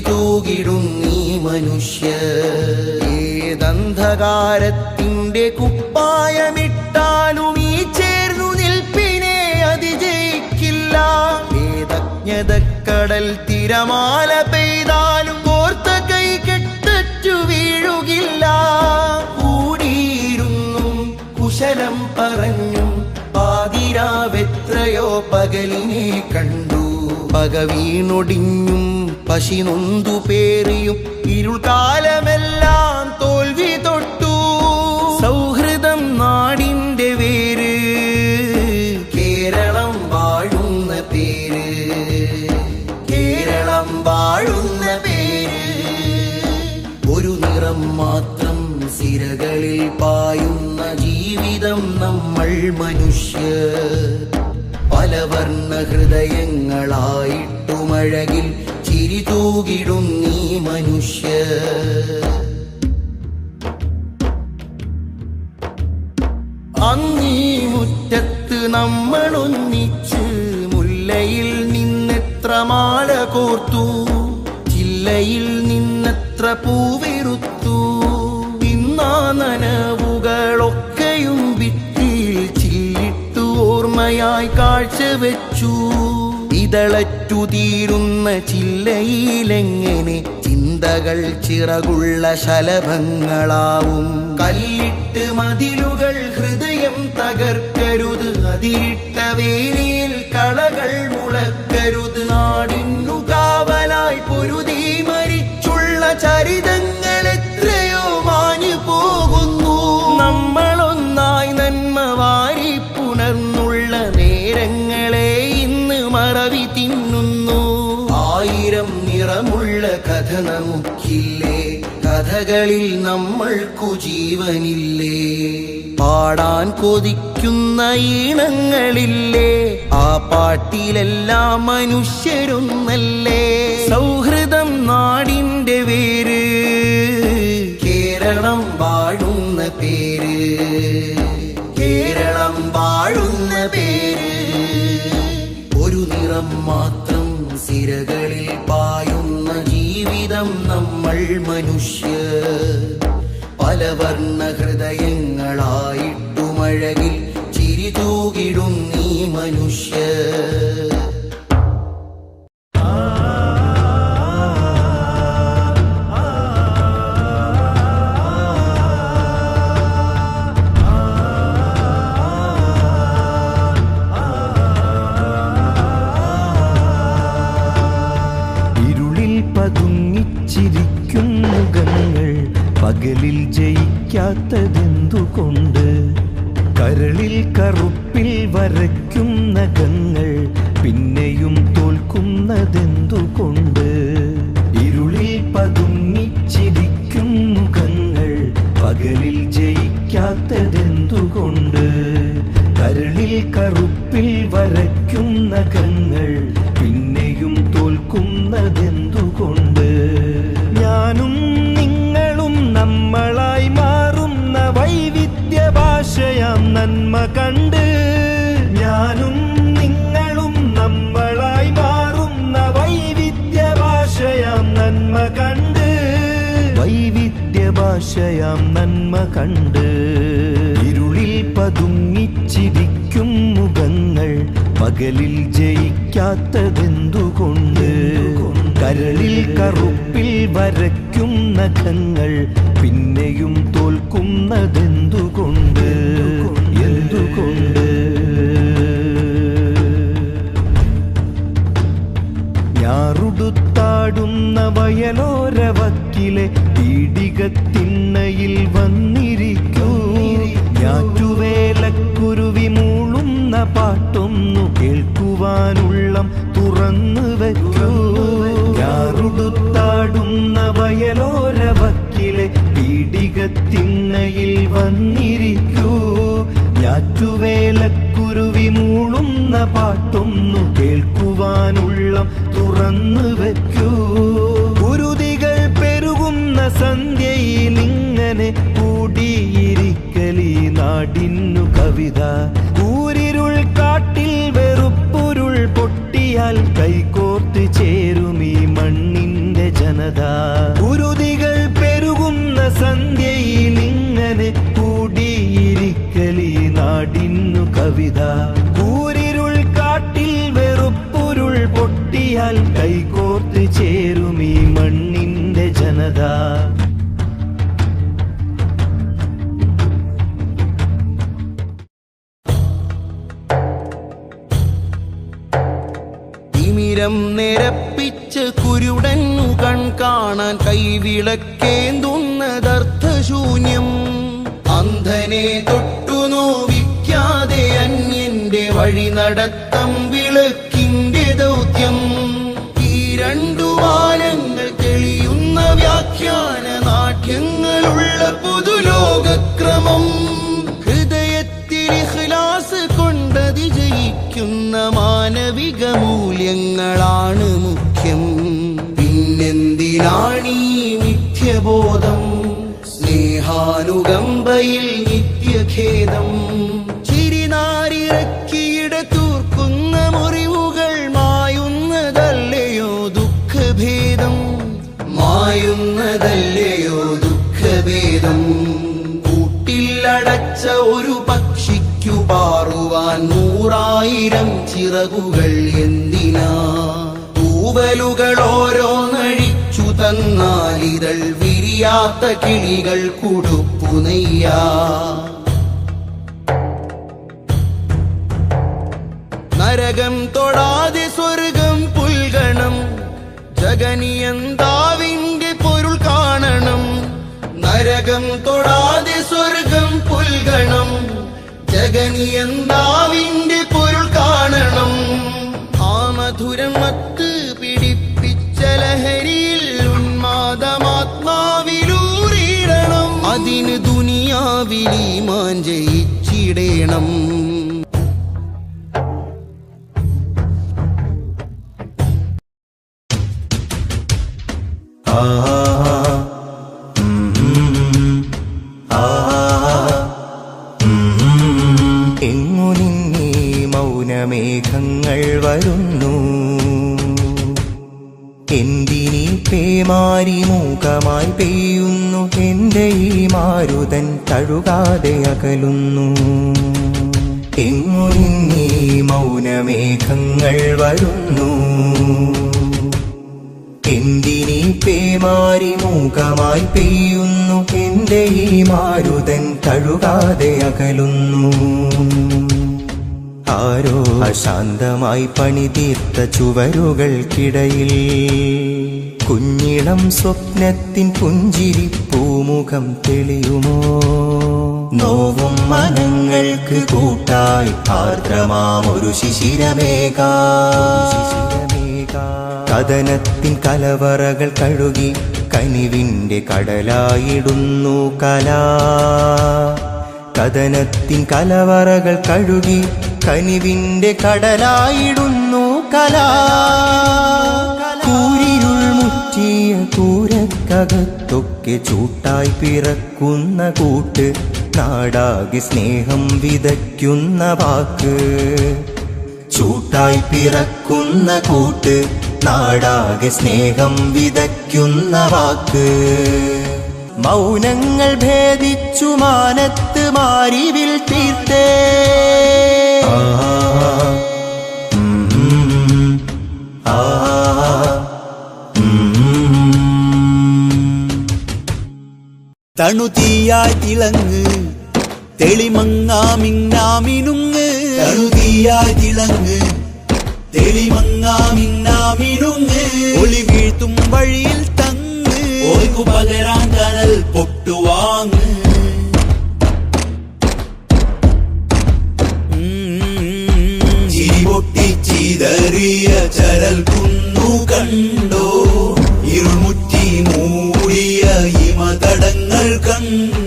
ചിരി നീ മനുഷ്യ. ഏതന്ധകാരത്തിന്റെ കുപ്പായമിട്ടാലും ഈ ചേർന്നു നിൽപ്പിനെ അതിജയിക്കില്ല. വേദജ്ഞതക്കടൽ തിരമാല പെയ്താലും കോർത്ത കൈ കെട്ടു വീഴുകില്ല. കൂടിയിരുന്നും കുശലം പറഞ്ഞും പാതിരാവെത്രയോ പകലിനെ കണ്ടു. പക വീണൊടിഞ്ഞും പശി നൊന്തു പേറിയും ഇരുൾക്കാലമെല്ലാം തോൽവി തൊട്ടു. സൗഹൃദം നാടിന്റെ വേര് കേരളം വാഴുന്ന പേര്. കേരളം വാഴുന്ന പേര്. ഒരു നിറം മാത്രം സിരകളിൽ പായുന്ന ജീവിതം നമ്മൾ മനുഷ്യ. പലവർണ ഹൃദയങ്ങളായിട്ടുമഴകിൽ ചിരി നീ മനുഷ്യ. അങ്ങീ മുറ്റത്ത് നമ്മളൊന്നിച്ച് മുല്ലയിൽ നിന്നെത്ര മാല കോർത്തു ചില്ലയിൽ നിന്നെത്ര പൂവിറുത്തു ഇന്നാ നനവുകളൊക്കെയും ഭിത്തിയിൽ ചില്ലിട്ടു ഓർമ്മയായി കാഴ്ചവെച്ചു. ഇതളറ്റു തീരുന്ന ചില്ലയിലെങ്ങനെ ചിന്തകൾ ചിറകുള്ള ശലഭങ്ങളാവും. കല്ലിട്ട് മതിലുകൾ ഹൃദയം തകർക്കരുത്. അതിരിട്ട വേലിയിൽ കളകൾ കഥകളിൽ നമ്മൾക്കു ജീവനില്ലേ? പാടാൻ കൊതിക്കുന്ന ഈണങ്ങളില്ലേ? ആ പാട്ടിലെല്ലാം മനുഷ്യരൊന്നല്ലേ സൗഹൃദം നാടിന്റെ വേര് കേരളം വാഴുന്ന പേര് കേരളം വാഴുന്ന പേര്. ഒരു നിറം മാത്രം സിരകളിൽ ജീവിതം നമ്മൾ പല വർണ ഹൃദയങ്ങളായിട്ടുമഴകിൽ ചിരി തൂകിടും നീ മനുഷ്യ. പകലിൽ ജയിക്കാത്തതെന്തുകൊണ്ട്? കരളിൽ കറുപ്പിൽ വരയ്ക്കും നഖങ്ങൾ പിന്നെയും തോൽക്കുന്നതെന്തുകൊണ്ട്? ഇരുളിൽ പതുങ്ങിച്ചിരിക്കും മുഖങ്ങൾ പകലിൽ ജയിക്കാത്തതെന്തുകൊണ്ട്? കരളിൽ കറുപ്പിൽ വരയ്ക്കും നഖങ്ങൾ ഭാഷയാം നന്മ കണ്ട് ഇരുളിൽ പതുങ്ങിച്ചിരിക്കും മുഖങ്ങൾ പകലിൽ ജയിക്കാത്തതെന്തുകൊണ്ട്? കരളിൽ കറുപ്പിൽ വരയ്ക്കും നഖങ്ങൾ പിന്നെയും തോൽക്കുന്നതെന്തുകൊണ്ട്? എന്തുകൊണ്ട്? ഞാറുടുത്താടുന്ന വയലോരവക്കിലെ പീഡികത്തിണ്ണയിൽ വന്നിരിക്കൂ. ഞാറ്റുവേലക്കുരുവി മൂളുന്ന പാട്ടൊന്നു കേൾക്കുവാനുള്ളം തുറന്നു വയ്ക്കൂ ഞാറുടുത്താടുന്ന വയലോരവക്കിലെ തിണ്ണയിൽ വന്നിരിക്കൂ. ഞാറ്റുവേലക്കുരുവി മൂളുന്ന പാട്ടൊന്നു കേൾക്കുവാനുള്ള തുറന്നു വെക്കൂ. സന്ധ്യയിൽ ഇങ്ങനെ കൂടിയിരിക്കലി നാടിന്നു കവിത. ഊരിരുൾ കാട്ടിൽ വെറുപ്പുരുൾ പൊട്ടിയാൽ കൈകോർത്ത് ഈ മണ്ണിന്റെ ജനത. ഉരുതികൾ പെരുകുന്ന സന്ധ്യയിൽ ഇങ്ങനെ കൂടിയിരിക്കലി നാടിന്നു കവിത. ഊരിരുൾ കാട്ടിൽ വെറുപ്പുരുൾ പൊട്ടിയാൽ കൈകോർത്ത് ഈ മണ്ണിന്റെ ജനത. തിമിരം നിരപ്പിച്ച് കുരുടന്നു കൺ കാണാൻ കൈവിളക്കേന്തുന്നതർത്ഥശൂന്യം മൂല്യങ്ങളാണ് മുഖ്യം. പിന്നെന്തിനാണീ മിഥ്യബോധം? സ്നേഹാനുകമ്പയിൽ നിത്യഖേദം. ചിരിനാരിറക്കിയിട ദുഃഖഭേദം? കൂട്ടിലടച്ച ഒരു നൂറായിരം ചിറകുകൾ എന്തിനാ? തൂവലുകൾ ഓരോന്നഴിച്ചു തന്നാലിതൾ വിരിയാത്ത കിളികൾ കുടുപ്പുനെയ്യാ നരകം തൊടാതെ സ്വർഗം പുൽകണം. ജഗനിയന്താവിന്റെ പൊരുൾ കാണണം. നരകം തൊടാതെ ജഗനിയന്താവിന്റെ പൊരുൾ കാണണം? ആ മധുരം മത്ത് പിടിപ്പിച്ച ലഹരിയിൽ ഉന്മാദമാത്മാവിലൂറിയിടണം. അതിന് ദുനിയാവിലീമാൻ ജയിച്ചിടേണം. എന്റെ ഈ മാരുതൻ തഴുകാതെ അകലുന്നു. എങ്ങു നിന്നീ മൗനമേഘങ്ങൾ വരുന്നു. എന്തിനീ പേമാരി മൂകമായി പെയ്യുന്നു? എന്റെ ഈ മാരുതൻ തഴുകാതെ അകലുന്നു. ആരോ അശാന്തമായി പണിതീർത്ത ചുവരുകൾക്കിടയിൽ കുഞ്ഞിളം സ്വപ്നത്തിൻ പുഞ്ചിരി പൂമുഖം തെളിയുമോ? നോവും മനങ്ങൾക്ക് കൂട്ടായി ആർദ്രമാം ഒരു ശിശിരമേകാ. കഥനത്തിൻ കലവറകൾ കഴുകി കനിവിന്റെ കടലായിടുന്നു കലാ. കഥനത്തിൻ കലവറകൾ കഴുകി കനിവിന്റെ കടലായിടുന്നു കലാ. കൂരക്കകത്തൊക്കെ ചൂട്ടായി പിറക്കുന്ന കൂട്ട് നാടാകെ സ്നേഹം വിതയ്ക്കുന്ന വാക്ക്. ചൂട്ടായി പിറക്കുന്ന കൂട്ട് നാടാകെ സ്നേഹം വിതയ്ക്കുന്ന വാക്ക്. മൗനങ്ങൾ ഭേദിച്ചു മാനത്ത് മാരിവിൽ തീർത്തേ. தனு தீயாய் திளங்கு தெளிமங்காமின்னாமினுங்கு தனு தீயாய் திளங்கு தெளிமங்காமின்னாமினுங்கு ஒளி வீழ்த்தும் வழியில் தங்கு. ஒய்கு பகரான் கனல் பொட்டு வாங்கு. ஒட்டி சீதறிய சரல் புன்னு கண்டோ. இருநூற்றி மூ You.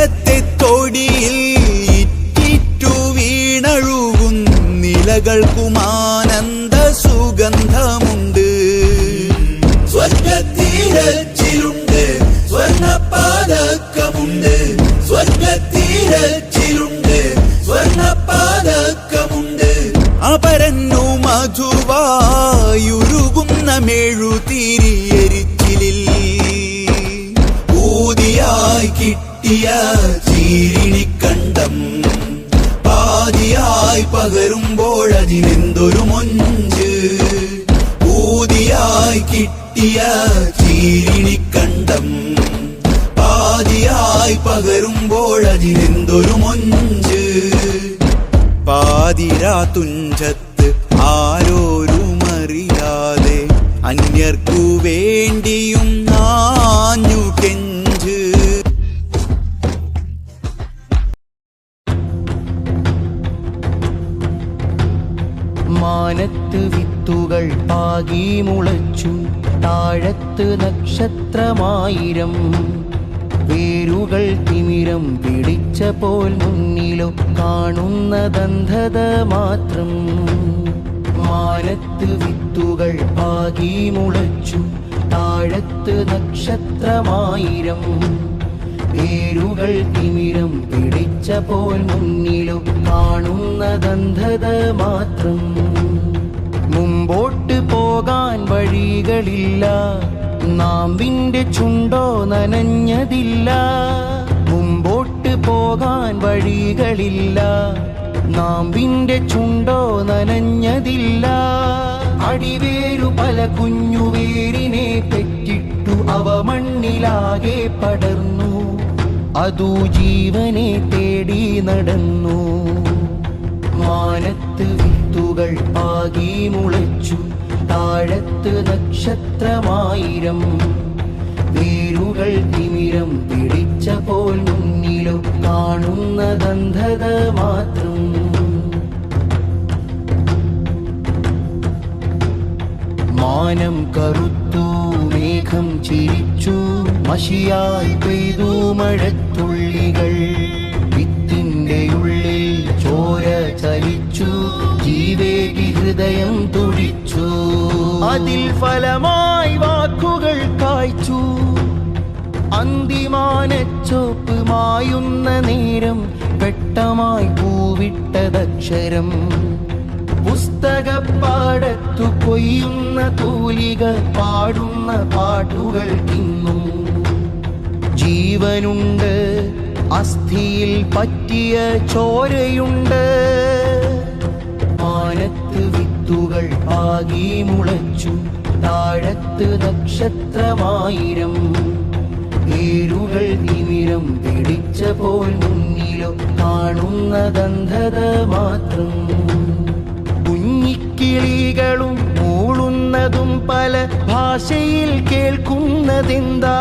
അയലത്തെ തൊടിയിൽ ഇറ്റിറ്റു വീണഴുകും നിലകൾക്കുമാനന്ദ സുഗന്ധമുണ്ട്. സ്വർഗത്തീരച്ചിലുണ്ട് സ്വർണപാതക്കമുണ്ട് സ്വർഗത്തീരച്ചിലുണ്ട് സ്വർണപാതക്കമുണ്ട് അപരന്നു മധുവായുരുകുന്ന മെഴുതിരിയരിച്ചിലിൽ കിട്ടിയ ചീരിണിക്കണ്ടം പാതിയായി പകരുമ്പോഴതിനെന്തൊരു മൊഞ്ച്. ഊതിയായി കിട്ടിയ ചീരിണിക്കണ്ടം പാതിയായി പകരുമ്പോഴതിനെന്തൊരു മൊഞ്ച്. പാതിരാ തുഞ്ചത്ത് നക്ഷത്രമായിരം വേരുകൾ തിമിരം പിടിച്ച പോൽ മുന്നിലോ കാണുന്ന ദന്ധത മാത്രം. മാനത്ത് വിത്തുകൾ പാകി മുളച്ചു താഴത്ത് നക്ഷത്രമായിരം. വേരുകൾ തിമിരം പിടിച്ച പോൽ മുന്നിലോ കാണുന്ന ദന്ധത മാത്രം. മുമ്പോട്ട് പോകാൻ വഴികളില്ല. നാമ്പിന്റെ ചുണ്ടോ നനഞ്ഞതില്ല. മുമ്പോട്ട് പോകാൻ വഴികളില്ല. നാമ്പിന്റെ ചുണ്ടോ നനഞ്ഞതില്ല. അടിവേരു പല കുഞ്ഞുവേരിനെ പെറ്റിട്ടു അവ മണ്ണിലാകെ പടർന്നു. അതു ജീവനെ തേടി നടന്നു. മാനത്ത് വിത്തുകൾ പാകി മുളച്ചു. താഴത്ത് നക്ഷത്രമായിരം വേരുകൾ തിമിരം പിടിച്ച പോൽ മുന്നിലോ കാണുന്ന ദന്ധത മാത്രം. മാനം കറുത്തു മേഘം ചിരിച്ചു മഷിയായി പെയ്തു മഴത്തുള്ളികൾ. വിത്തിന്റെ ഉള്ളിൽ ചോര ചലിച്ചു ജീവേകി ഹൃദയം തുടിച്ചു അതിൽ ഫലമായി വാക്കുകൾ കായ്ച്ചു. അന്തിമാനച്ചോപ്പ് മായുന്ന നേരം വെട്ടമായി പൂവിട്ടതക്ഷരം. പുസ്തകപ്പാടത്തു കൊയ്യുന്ന തൂലിക പാടുന്ന പാട്ടുകൾ ഇന്നും. ജീവനുണ്ട് അസ്ഥിയിൽ പറ്റിയ ചോരയുണ്ട്. മാനത്ത് വിത്തുകൾ ആകി മുളച്ചു. താഴത്ത് നക്ഷത്രമായിരം. ഏരുകൾ തിമിരം പിടിച്ച പോൽ മുന്നിലോ കാണുന്ന ദന്ധത മാത്രം. കുഞ്ഞിക്കിളികളും മൂളുന്നതും പല ഭാഷയിൽ കേൾക്കുന്നതെന്താ?